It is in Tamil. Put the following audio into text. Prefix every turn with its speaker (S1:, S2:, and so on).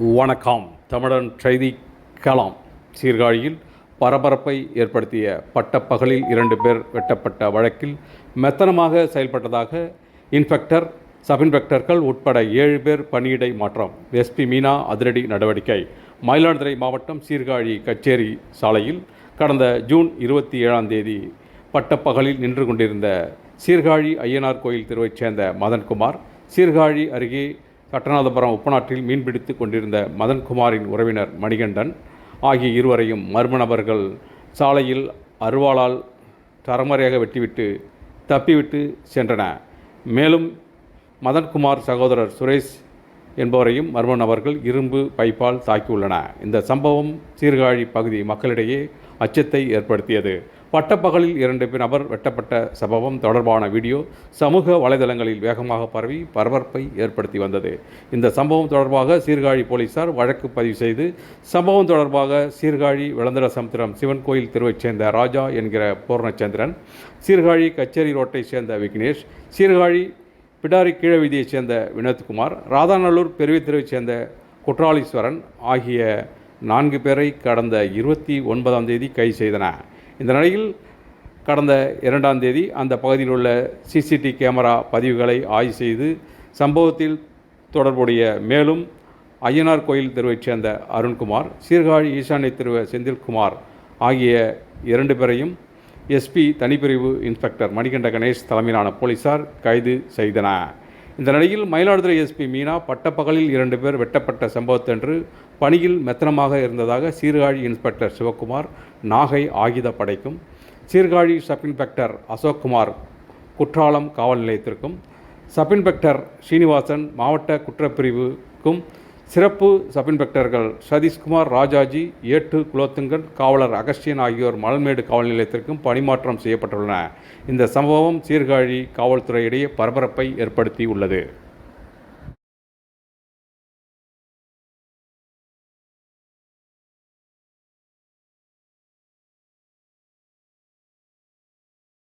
S1: வணக்கம். தமிழன் செய்தி கலாம் சீர்காழியில் பரபரப்பை ஏற்படுத்திய பட்டப்பகலில் இரண்டு பேர் வெட்டப்பட்ட வழக்கில் மெத்தனமாக செயல்பட்டதாக இன்ஸ்பெக்டர் சப் இன்ஸ்பெக்டர்கள் உட்பட ஏழு பேர் பணியிடை மாற்றம். எஸ்பி மீனா அதிரடி நடவடிக்கை. மயிலாடுதுறை மாவட்டம் சீர்காழி கச்சேரி சாலையில் கடந்த ஜூன் இருபத்தி ஏழாம் தேதி பட்டப்பகலில் நின்று கொண்டிருந்த சீர்காழி ஐயனார் கோயில் தெருவைச் சேர்ந்த மதன்குமார் சீர்காழி அருகே கட்டநாதபுரம் உப்பநாட்டில் மீன்பிடித்து கொண்டிருந்த மதன்குமாரின் உறவினர் மணிகண்டன் ஆகிய இருவரையும் மர்ம நபர்கள் சாலையில் அருவாளால் தரமறையாக வெட்டிவிட்டு தப்பிவிட்டு சென்றன. மேலும் மதன்குமார் சகோதரர் சுரேஷ் என்பவரையும் மர்ம நபர்கள் இரும்பு பைப்பால் தாக்கியுள்ளன. இந்த சம்பவம் சீர்காழி பகுதி மக்களிடையே அச்சத்தை ஏற்படுத்தியது. பட்டப்பகலில் இரண்டு பேர் நபர் வெட்டப்பட்ட சம்பவம் தொடர்பான வீடியோ சமூக வலைதளங்களில் வேகமாக பரவி பரபரப்பை ஏற்படுத்தி வந்தது. இந்த சம்பவம் தொடர்பாக சீர்காழி போலீசார் வழக்கு பதிவு செய்து சம்பவம் தொடர்பாக சீர்காழி விளந்தர சமுத்திரம் சிவன் கோயில் தெருவைச் சேர்ந்த ராஜா என்கிற பூர்ணச்சந்திரன் சீர்காழி கச்சேரி ரோட்டைச் சேர்ந்த விக்னேஷ் சீர்காழி பிடாரி கீழ வீதியைச் சேர்ந்த வினோத்குமார் ராதாநல்லூர் பெருவி தெருவைச் சேர்ந்த குற்றாலீஸ்வரன் ஆகிய நான்கு பேரை கடந்த இருபத்தி ஒன்பதாம் தேதி கைது செய்தன. இந்த நிலையில் கடந்த இரண்டாம் தேதி அந்த பகுதியில் உள்ள சிசிடி கேமரா பதிவுகளை ஆய்வு செய்து சம்பவத்தில் தொடர்புடைய மேலும் ஐயனார் கோயில் தெருவைச் சேர்ந்த அருண்குமார் சீர்காழி ஈசானிய தெருவ செந்தில்குமார் ஆகிய இரண்டு பேரையும் எஸ்பி தனிப்பிரிவு இன்ஸ்பெக்டர் மணிகண்ட கணேஷ் தலைமையிலான போலீசார் கைது செய்தன இந்த நிலையில் மயிலாடுதுறை எஸ்பி மீனா பட்டப்பகலில் இரண்டு பேர் வெட்டப்பட்ட சம்பவத்தன்று பணியில் மெத்தனமாக இருந்ததாக சீர்காழி இன்ஸ்பெக்டர் சிவக்குமார் நாகை ஆயுத படைக்கும் சீர்காழி சப் இன்ஸ்பெக்டர் அசோக்குமார் குற்றாலம் காவல் நிலையத்திற்கும் சப் இன்ஸ்பெக்டர் ஸ்ரீனிவாசன் மாவட்ட குற்றப்பிரிவுக்கும் சிறப்பு சப் இன்ஸ்பெக்டர்கள் சதீஷ்குமார் ராஜாஜி ஏட்டு குலோத்துங்கன் காவலர் அகஸ்டியன் ஆகியோர் மலர்மேடு காவல் நிலையத்திற்கும் பணிமாற்றம் செய்யப்பட்டுள்ளன. இந்த சம்பவம் சீர்காழி காவல்துறையிடையே பரபரப்பை ஏற்படுத்தி உள்ளது